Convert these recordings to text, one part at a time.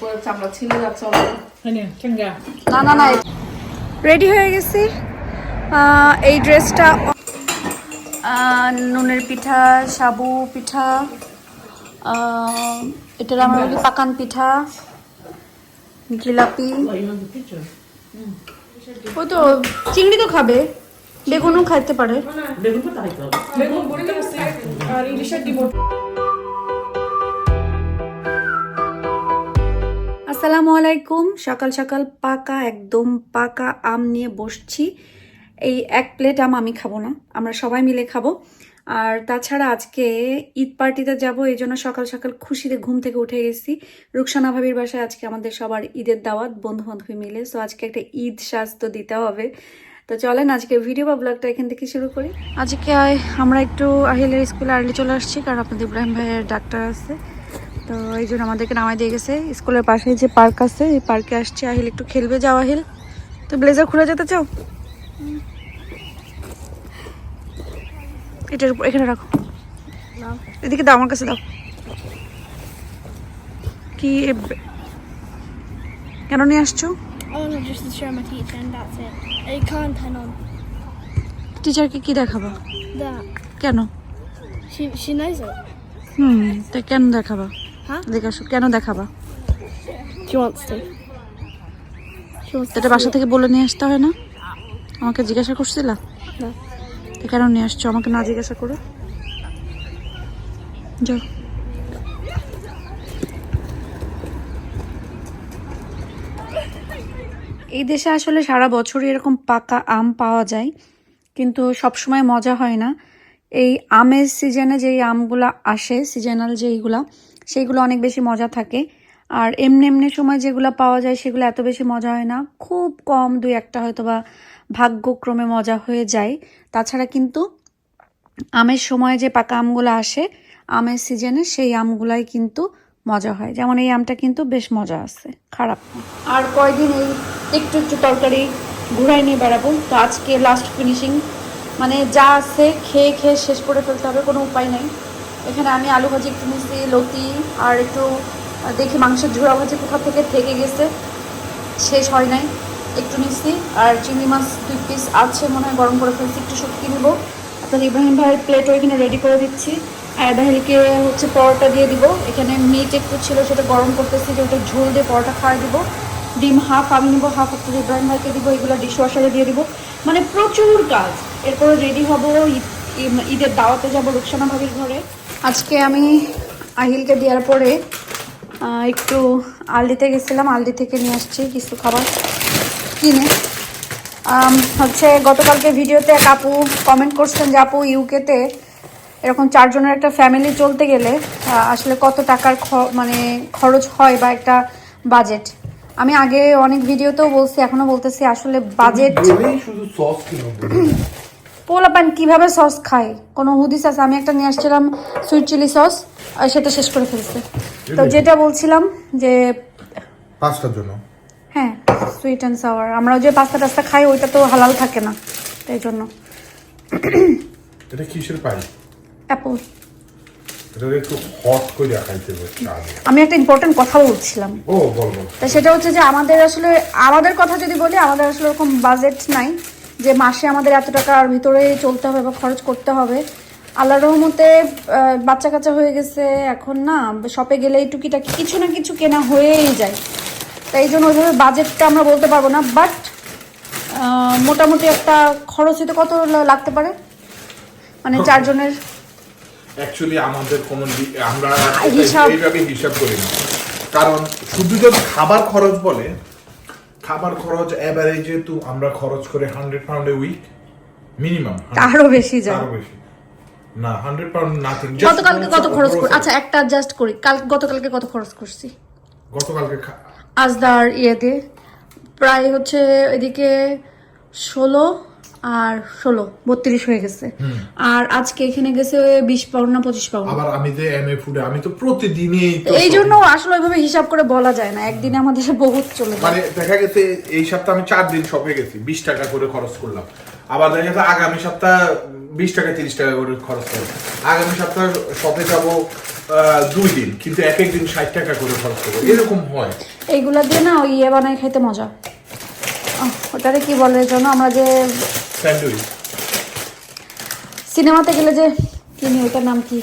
উপরে চামড়া ছিলে যাচ্ছে. না না না রেডি হয়ে গেছি। এই ড্রেসটা নুনের পিঠা সাবু পিঠা আহ, এটা আমার হলো পাকান পিঠা জিলাপি? ও তো চিংড়ি তো খাবে বেগুনও খাইতে পারে। বেগুন তো তাই তো আর ইলিশের ডিম আসসালামু আলাইকুম। সকাল সকাল পাকা, একদম পাকা আম নিয়ে বসছি। এই এক প্লেট আম আমি খাব না, আমরা সবাই মিলে খাব। আর তাছাড়া আজকে ঈদ পার্টিতে যাব, এই জন্য সকাল সকাল খুশিতে ঘুম থেকে উঠে গেছি। রুকসানা ভাবির বাসায় আজকে আমাদের সবার ঈদের দাওয়াত বন্ধু বান্ধবী মিলে। সো আজকে একটা ঈদ তো দিতে হবে। তো চলেন আজকে ভিডিও বা ব্লগটা এখান থেকে শুরু করি। আজকে আমরা একটু আহিলের স্কুলে আর্লি চলে আসছি, কারণ আপনাদের ইব্রাহিম ভাইয়ের ডাক্তার আছে। তো এই জন্য আমাদেরকে নামাই দিয়ে গেছে। স্কুলের পাশে যে পার্ক আছে এই পার্কে আসছে। আহিল একটু খেলবে যাও আহিল। তো ব্লেজার খুলে যেতে চাও? এটার উপর এখানে রাখো। এদিকে দাও আমার কাছে দাও। কি কেন নিয়ে আসছো? Oh টিচারকে কি দেখাবা. কেন? হুম তো কেন দেখাবা? দেখে আসো কেন দেখাবা? এটা বাসা থেকে বলে নিয়ে আসতে হয় না? আমাকে জিজ্ঞাসা করছিলা? কেন নিয়ে আসছো? আমাকে না জিজ্ঞাসা করে? যাও। এই দেশে আসলে সারা বছরই এরকম পাকা আম পাওয়া যায় কিন্তু সব সময় মজা হয় না। এই আমের সিজনে যেই আমগুলা আসে সিজনাল যেইগুলা সেইগুলো অনেক বেশি মজা থাকে। আর এমনি এমনি সময় যেগুলো পাওয়া যায় সেগুলো এত বেশি মজা হয় না। খুব কম দুই একটা হয়তো বা ভাগ্যক্রমে মজা হয়ে যায়। তাছাড়া কিন্তু আমের সময় যে পাকা আমগুলো আসে, আমের সিজনে সেই আমগুলাই কিন্তু মজা হয়। যেমন এই আমটা কিন্তু বেশ মজা আছে, খারাপ আর কয়দিন এই একটু একটু তরকারি ঘুরাই নিয়ে বেড়াবো। তো আজকে লাস্ট ফিনিশিং মানে যা আছে খেয়ে খেয়ে শেষ করে ফেলতে হবে, কোনো উপায় নেই। এখানে আমি আলু ভাজি, একটু নিচ্ছি লতি, আর একটু দেখি মাংসের ঝোড়া ভাজি কোথা থেকে থেকে গেছে। শেষ হয় নাই, একটু নিচ্ছি আর চিংড়ি মাছ দুই পিস আছে মনে হয়, গরম করে ফেলছি, একটু শুটকি নিব। আপনার ইব্রাহিম ভাইয়ের প্লেট ওইখানে রেডি করে দিচ্ছি। আর দাহিলকে হচ্ছে পরোটা দিয়ে দিব। এখানে মিট একটু ছিল, সেটা গরম করতেছি যে ওটা ঝোল দিয়ে পরোটা খাওয়া দিব। ডিম হাফ আমি নিব হাফ আপনার ইব্রাহিম ভাইকে দিব, এগুলো ডিশওয়াশারে দিয়ে দিব। মানে প্রচুর কাজ। এরপরে রেডি হব, ঈদ, ঈদ- ঈদের দাওয়াতে যাব, রুকসানা ভাবির ঘরে। আজকে আমি আহিলকে দেওয়ার পরে একটু আলদিতে গেছিলাম। আলদি থেকে নিয়ে আসছি কিছু খাবার কিনে। হচ্ছে গতকালকে ভিডিওতে এক আপু কমেন্ট করছেন যে, আপু ইউকেতে এরকম চারজনের একটা ফ্যামিলি চলতে গেলে আসলে কত টাকার মানে খরচ হয় বা একটা বাজেট আমি আগে অনেক ভিডিওতেও বলছি, এখনও বলতেছি, আসলে বাজেট কিনো পোলাপান কীভাবে সস খায়? কোনো হুদিস আছে আমি একটা নিয়ে আসছিলাম সুইট চিলি সস আর সেটা শেষ করে ফেলছে। তো যেটা বলছিলাম যে পাঁচটার জন্য। হ্যাঁ সুইট অ্যান্ড সাওয়ার আমরা যে পাস্তা টাস্তা খাই ওইটা তো হালাল থাকে না তাই জন্য। এটা কিসের পাই অ্যাপল। আমি একটা ইম্পর্টেন্ট কথা বলছিলাম। তা সেটা হচ্ছে যে আমাদের আসলে আমাদের কথা যদি বলি আমাদের আসলে ওরকম বাজেট নাই। যে মাসে আমাদের এত টাকার ভিতরে চলতে হবে বা খরচ করতে হবে। আল্লাহ রহমতে বাচ্চা কাচ্চা হয়ে গেছে এখন না শপে গেলেই টুকিটাকি কিছু না কিছু কেনা হয়েই যায়। তাই জন্য ওইভাবে বাজেটটা আমরা বলতে পারব না বাট মোটামুটি একটা খরচ হতে কত লাগতে পারে? মানে চারজনের। অ্যাকচুয়ালি আমাদের কোনো আমরা এইভাবে হিসাব করি না। কারণ শুধু যদি খাবার খরচ বলে খাবার খরচ এভারেজে তো আমরা খরচ করে hundred pound a week minimum আরও বেশি যায়। আরও বেশি। না হান্ড্রেড পাউন্ড নাথিং গতকালকে কত খরচ করি আচ্ছা একটা জাস্ট করি। কাল গতকালকে কত খরচ করছি? গতকালকে আজদার ইয়েতে। প্রায় হচ্ছে এদিকে ষোলো আর ষোলো বত্রিশ হয়ে গেছে। আর আজকে এখানে গেছে বিশ পাউন্ড না পঁচিশ পাউন্ড? আবার আমি যে এম এ ফুডে আমি তো প্রতিদিনই এই জন্য আসলে ওইভাবে হিসাব করে বলা যায় না। একদিনে আমাদের বহুত চলে যায়। মানে দেখা গেছে এই সপ্তাহে আমি চার দিন শপে গেছি বিশ টাকা করে খরচ করলাম। আবার দেখা গেছে আগামী সপ্তাহ বিশ টাকা তিরিশ টাকা করে খরচ করলাম। আগামী সপ্তাহ শপে যাব দুই দিন কিন্তু এক একদিন ষাট টাকা করে খরচ করব। এরকম হয়। এইগুলা দিয়ে না ওই ইয়ে বানাই খাইতে মজা। ওটারে কি বলে যেন আমরা যে স্যান্ডউইচ। সিনেমাতে গেলে যে ওটার নাম কি?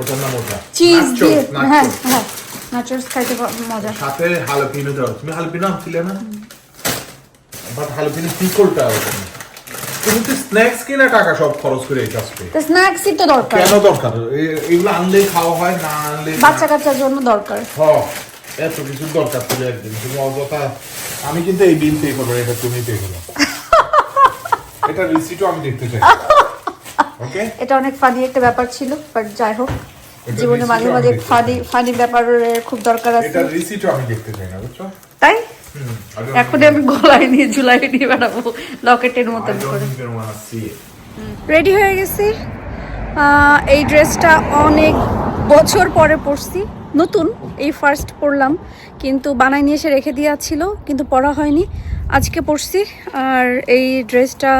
ওটার নাম ওটা। চিজ দিয়ে হ্যাঁ হ্যাঁ নাচোস খাইতে মজা। সাথে হালাপিনো দাও তুমি হালাপিনো আনছিলে না? বাট হালাপিনো পিকলটা ওখানে তুমি তো স্ন্যাক্স কিনে টাকা সব খরচ করে এই কাজ করে তো স্ন্যাক্সই তো দরকার। কেন দরকার? এগুলো আনলে খাওয়া হয় না আনলে বাচ্চা কাচ্চার জন্য দরকার। হ এত কিছু দরকার ছিল একদিন। তুমি অযথা আমি কিন্তু এই বিল পে করব এটা তুমি পে করো। এটা রিসিটও আমি দেখতে চাই। ওকে এটা অনেক ফানি একটা ব্যাপার ছিল বাট যাই হোক জীবনে মাঝে মাঝে ফানি ফানি ব্যাপারের খুব দরকার আছে। এটা রিসিটও আমি দেখতে চাই না বুঝছ? তাই? এখন আমি গলায় নিয়ে ঝুলাই নিয়ে বেড়াবো লকেটের I মতন করে. রেডি হয়ে গেছি? এই ড্রেসটা অনেক বছর পরে পরছি নতুন। এই ফার্স্ট পরলাম কিন্তু বানাই নিয়ে এসে রেখে দেওয়া ছিল কিন্তু পরা হয়নি। আজকে পড়ছি, আর এই ড্রেসটা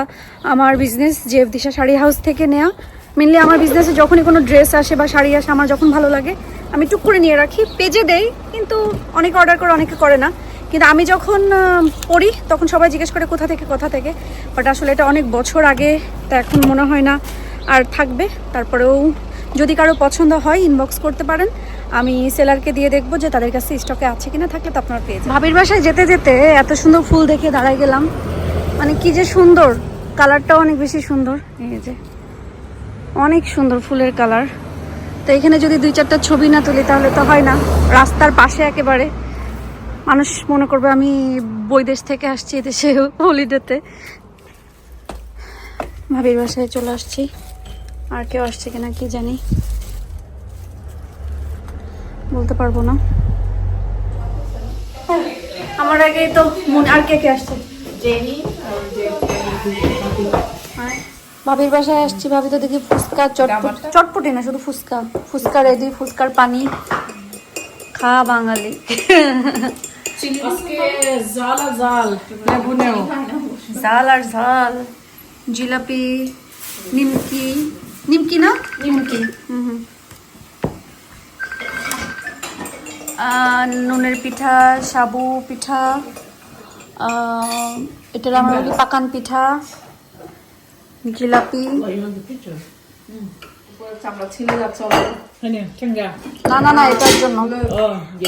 আমার বিজনেস যে দিশা শাড়ি হাউস থেকে নেওয়া মেনলি আমার বিজনেসে যখনই কোনো ড্রেস আসে বা শাড়ি আসে, আমার যখন ভালো লাগে, আমি টুক করে নিয়ে রাখি। পেজে দেই, কিন্তু অনেকে অর্ডার করে, অনেকে করে না। কিন্তু আমি যখন পড়ি, তখন সবাই জিজ্ঞেস করে কোথা থেকে কোথা থেকে। বাট আসলে এটা অনেক বছর আগে, তা এখন মনে হয় না। আর থাকবে, তারপরেও যদি কারও পছন্দ হয় ইনবক্স করতে পারেন। আমি সেলারকে দিয়ে দেখব যে তাদের কাছে স্টকে আছে কিনা থাকলে তো আপনারা পেয়ে ভাবির বাসায় যেতে যেতে এত সুন্দর ফুল দেখে দাঁড়াই গেলাম। মানে কি যে সুন্দর। কালারটাও অনেক বেশি সুন্দর। এই যে, অনেক সুন্দর ফুলের কালার। তো এখানে যদি দুই চারটা ছবি না তুলি তাহলে তো হয় না। রাস্তার পাশে একেবারে। মানুষ মনে করবে আমি বৈদেশ থেকে আসছি এদেশে, হলিডেতে। ভাবির বাসায় চলে আসছি। আর কেউ আসছে কিনা কি জানি। বলতে পারব না। আমার আগে তো মনে আর কে কে আসছে। ভাবির বাসায় আসছি ভাবি তো দেখি ফুচকা চটপট চটপটি না শুধু ফুচকা। ফুচকা রেডি ফুচকার পানি। খা বাঙালি। জাল আর জাল ঝাল আর ঝাল। জিলাপি নিমকি। নিমকি না? নিমকি। হুম হুম। নুনের পিঠা সাবু পিঠা এটার আমরা বলি পাকান পিঠা জিলাপি. না না না এটার জন্য।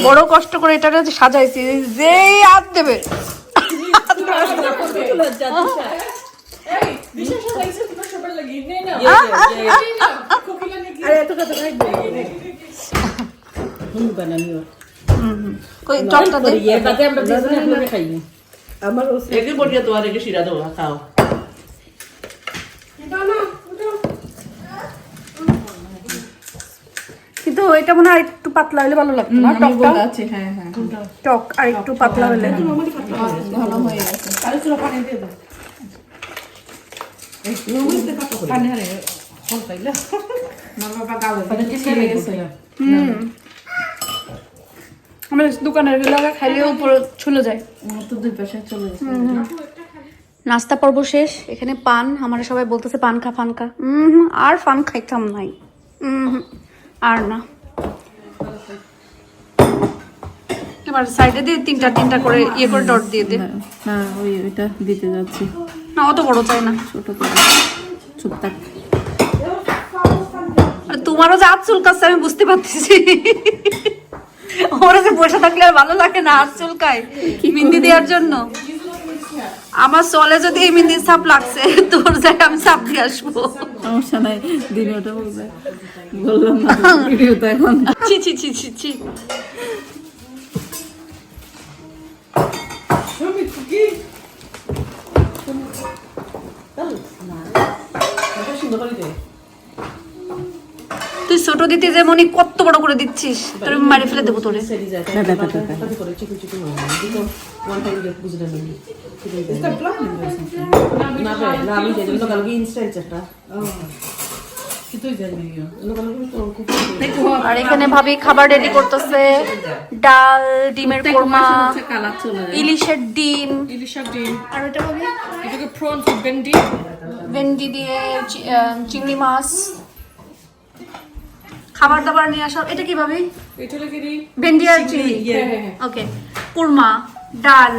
বড় কষ্ট করে এটা সাজাইছি যেই হাত দেবে। বিশেষ কই দে। ইয়ে আমরা দুজনে আমার একে একে শিরা দেবো খাও। কিন্তু এটা মনে হয় একটু পাতলা হলে ভালো লাগতো না টকটা? আছি হ্যাঁ হ্যাঁ। টক আর একটু পাতলা হলে। ঘন হয়ে। গেছে। আরে চলো পানি দিয়ে দাও। পানি হারে ফল পাইলা। মা বাবা গালে ছেড়ে গেছে। হুম। আমরা দোকানের খাইলে উপরে ছুলে যায়। তো দুই পাশে চলে গেছে নাস্তা পর্ব শেষ এখানে পান আমরা সবাই বলতেছে পান খা ফান খা। উম আর ফান খাইতাম নাই। আর না। এবার সাইডে দিয়ে তিনটা তিনটা করে ইয়ে করে ডট দিয়ে দে। না ওই ওইটা দিতে যাচ্ছি। না অত বড় চাই না। ছোট করে চুপ থাক। আর তোমারও যে হাত চুলকাচ্ছে আমি বুঝতে পারতেছি। ওরা যে বসে থাকলে আর ভালো লাগে না হাত চুলকায়। মেহেন্দি দেওয়ার জন্য। আমার চলে যদি এই মেহেন্দির ছাপ লাগছে তোর জায়গায় আমি ছাপ দিয়ে আসব। সমস্যা নাই দিনে ওটা বলবে। বললাম না ভিডিও তো এখন। ছি ছি ছি ছি ছি। সুন্দর করে ছোট দিতে যে মনি কত বড় করে দিচ্ছিস? তোর মারি ফেলে দেবো তোরে। আর এখানে ভাবি খাবার রেডি করতেছে। ডাল ডিমের কোরমা ইলিশের ডিম। ইলিশার ডিম। আর ওটা ভাবি? এটাকে প্রনস ভেন্ডি। ভেন্ডি দিয়ে চিংড়ি মাছ। খাবার দাবার নিয়ে আসা। এটা কি? ভেন্ডি আর চিলি হ্যাঁ, হ্যাঁ, হ্যাঁ। ওকে কুরমা ডাল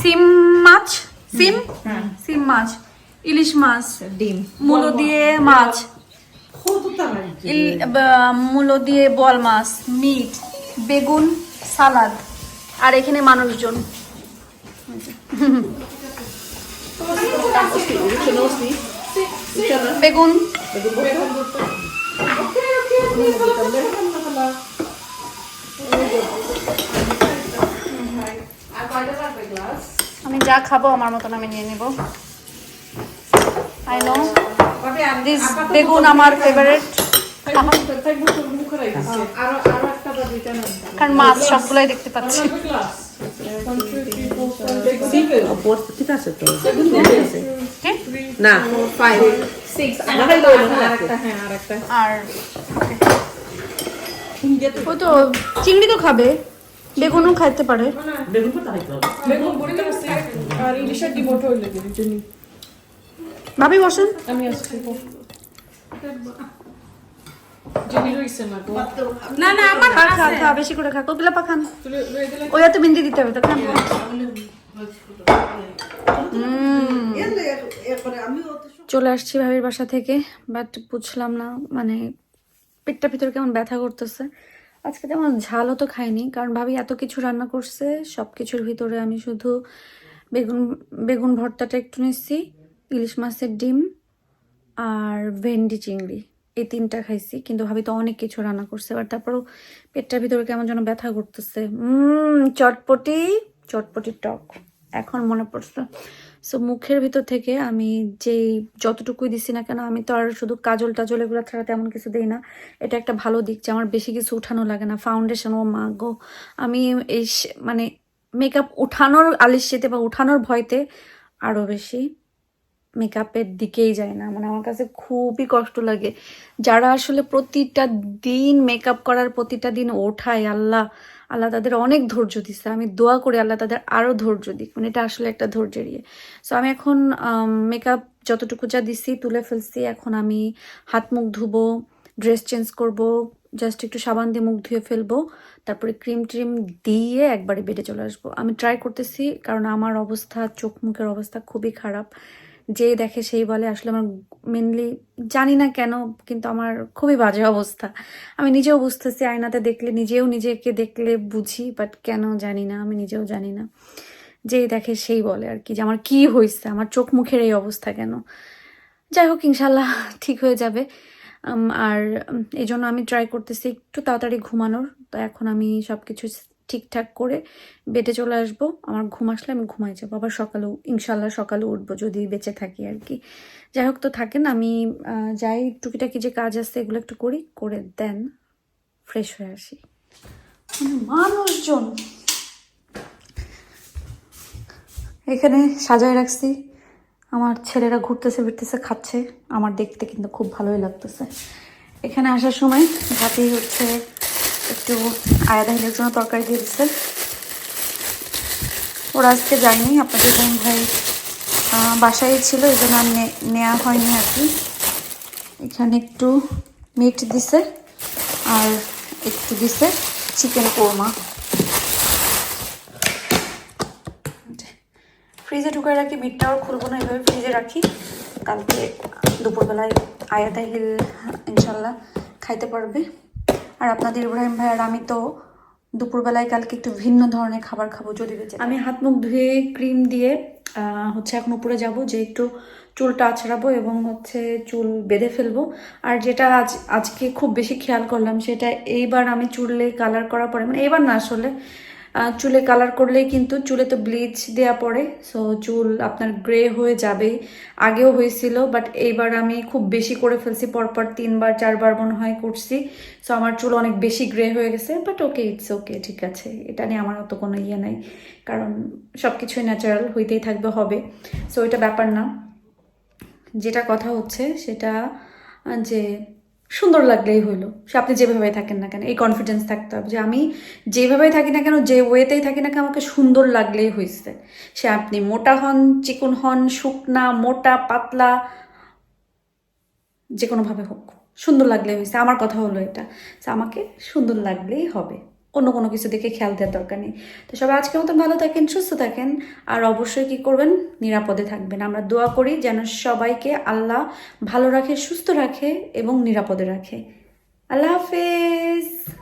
সিম মাছ? সিম? সিম মাছ। ইলিশ মাছ। ডিম। মুলো দিয়ে মাছ। মূলো দিয়ে বল মাছ মিট বেগুন সালাদ। আর এখানে মানুষজন। বেগুন। আমি যা খাব আমার মতন আমি নিয়ে নিব। আই নো দিস বেগুন আমার ফেভারিট কারণ মাছ সবগুলাই দেখতে পাচ্ছি। ঠিক আছে? না আর ও তো চিংড়ি তো খাবে বেগুনও খাইতে পারে ভাবি বসেন আমি আসছি না না আমার খা খা খা বেশি করে খা ওই তো বিন্দি দিতে হবে তো খান চলে আসছি ভাবির বাসা থেকে বাট বুঝলাম না মানে পেটটা ভিতরে কেমন ব্যথা করতেছে। আজকে তেমন ঝালও তো খাইনি, কারণ ভাবি এত কিছু রান্না করছে সব কিছুর ভিতরে আমি শুধু বেগুন বেগুন ভর্তাটা একটু নিচ্ছি, ইলিশ মাছের ডিম আর ভেন্ডি চিংড়ি, এই তিনটা খাইছি, কিন্তু ভাবি তো অনেক কিছু রান্না করছে, এবার তারপরও পেটটার ভিতরে কেমন যেন ব্যথা করতেছে। চটপটি চটপটি টক, এখন মনে পড়ছে। সো মুখের ভিতর থেকে আমি যেই যতটুকুই দিছি না কেন, আমি তো আর শুধু কাজল টাজল এগুলো ছাড়া তেমন কিছু দিই না। এটা একটা ভালো দিক যে আমার বেশি কিছু উঠানো লাগে না। ফাউন্ডেশন ও মা গো। আমি এই মানে মেকআপ উঠানোর আলিস্যেতে বা উঠানোর ভয়তে আরও বেশি মেকআপের দিকেই যায় না। মানে আমার কাছে খুবই কষ্ট লাগে। যারা আসলে প্রতিটা দিন মেকআপ করার প্রতিটা দিন ওঠায়, আল্লাহ। আল্লাহ তাদের অনেক ধৈর্য দিচ্ছে আমি দোয়া করি আল্লাহ তাদের আরও ধৈর্য দিক। মানে এটা আসলে একটা ধৈর্যের ইয়ে। সো আমি এখন মেকআপ যতটুকু যা দিছি, তুলে ফেলছি। এখন আমি হাত মুখ ধুবো ড্রেস চেঞ্জ করব জাস্ট একটু সাবান দিয়ে মুখ ধুয়ে ফেলব। তারপরে ক্রিম ট্রিম দিয়ে একবারে বেডে চলে আসব। আমি ট্রাই করতেছি, কারণ আমার অবস্থা, চোখ মুখের অবস্থা খুবই খারাপ। যে দেখে সেই বলে, আসলে আমার মেনলি জানি না কেন, কিন্তু আমার খুবই বাজে অবস্থা। আমি নিজেও বুঝতেছি, আয়নাতে দেখলে, নিজেও নিজেকে দেখলে বুঝি বাট কেন জানি না, আমি নিজেও জানি না। যেই দেখে সেই বলে আর কি, যে আমার কি হয়েছে আমার চোখ মুখের এই অবস্থা কেন? যাই হোক, ইনশাল্লাহ ঠিক হয়ে যাবে। আর এই জন্য আমি ট্রাই করতেছি একটু তাড়াতাড়ি ঘুমানোর। তো এখন আমি সব কিছু ঠিকঠাক করে বেডে চলে আসব। আমার ঘুম আসলে আমি ঘুমাই যাব। আবার সকালেও ইনশাল্লাহ সকালে উঠবো যদি বেঁচে থাকি আর কি। যাই হোক তো থাকেন আমি যাই টুকিটাকি যে কাজ আছে এগুলো একটু করি করে দেন ফ্রেশ হয়ে আসি। মানে মানুষজন। এখানে সাজায় রাখছি। আমার ছেলেরা ঘুরতেছে ফিরতেছে খাচ্ছে। আমার দেখতে কিন্তু খুব ভালোই লাগতেছে। এখানে আসার সময় ভাবি হচ্ছে একটু আয়াদা হিলের জন্য তরকারি দিয়ে দিচ্ছে। ওরা আজকে যায়নি, আপনাদের বোন ভাই বাসায় ছিল, এই জন্য আর নেওয়া হয়নি আর কি। এখানে একটু মিট দিছে আর একটু দিছে চিকেন কোরমা। ফ্রিজে ঢুকে রাখি মিটটাও খুলবো না, এভাবে ফ্রিজে রাখি। কালকে দুপুরবেলায় আয়াতা হিল ইনশাল্লাহ খাইতে পারবে। আর আপনাদের ইব্রাহিম ভাই আর আমি তো দুপুরবেলায় কালকে একটু ভিন্ন ধরনের খাবার খাব, যদি বেঁচে আমি হাত মুখ ধুয়ে ক্রিম দিয়ে হচ্ছে এখন উপরে যাব, যে একটু চুলটা আছড়াবো এবং হচ্ছে চুল বেঁধে ফেলব। আর যেটা আজ, আজকে খুব বেশি খেয়াল করলাম, সেটা এইবার আমি চুললে কালার করার পরে মানে এইবার না আসলে চুলে কালার করলেই কিন্তু চুলে তো ব্লিচ দেওয়া পড়ে সো চুল আপনার গ্রে হয়ে যাবেই আগেও হয়েছিল বাট এইবার আমি খুব বেশি করে ফেলছি, পরপর তিনবার, চারবার মনে হয় করছি। সো আমার চুল অনেক বেশি গ্রে হয়ে গেছে বাট ওকে ইটস ওকে ঠিক আছে। এটা নিয়ে আমার অত কোনো ইয়ে নাই, কারণ সব কিছুই ন্যাচারাল হইতেই থাকবে, হবে। সো এটা ব্যাপার না। যেটা কথা হচ্ছে, সেটা যে সুন্দর লাগলেই হইল। সে আপনি যেভাবে থাকেন না কেন, এই কনফিডেন্স থাকতে হবে যে আমি যেভাবেই থাকি না কেন, যে ওয়েতেই থাকি না কেন, আমাকে সুন্দর লাগলেই হয়েছে সে আপনি মোটা হন, চিকন হন, শুকনা, মোটা, পাতলা যে কোনোভাবে হোক, সুন্দর লাগলেই হয়েছে আমার কথা হলো এটা আমাকে সুন্দর লাগলেই হবে। অন্য কোনো কিছু দেখে খেয়াল দেওয়ার দরকার নেই। তো সবাই আজকের মতো ভালো থাকেন, সুস্থ থাকেন। আর অবশ্যই কি করবেন? নিরাপদে থাকবেন। আমরা দোয়া করি যেন সবাইকে আল্লাহ ভালো রাখে, সুস্থ রাখে এবং নিরাপদে রাখে। আল্লাহ হাফেজ।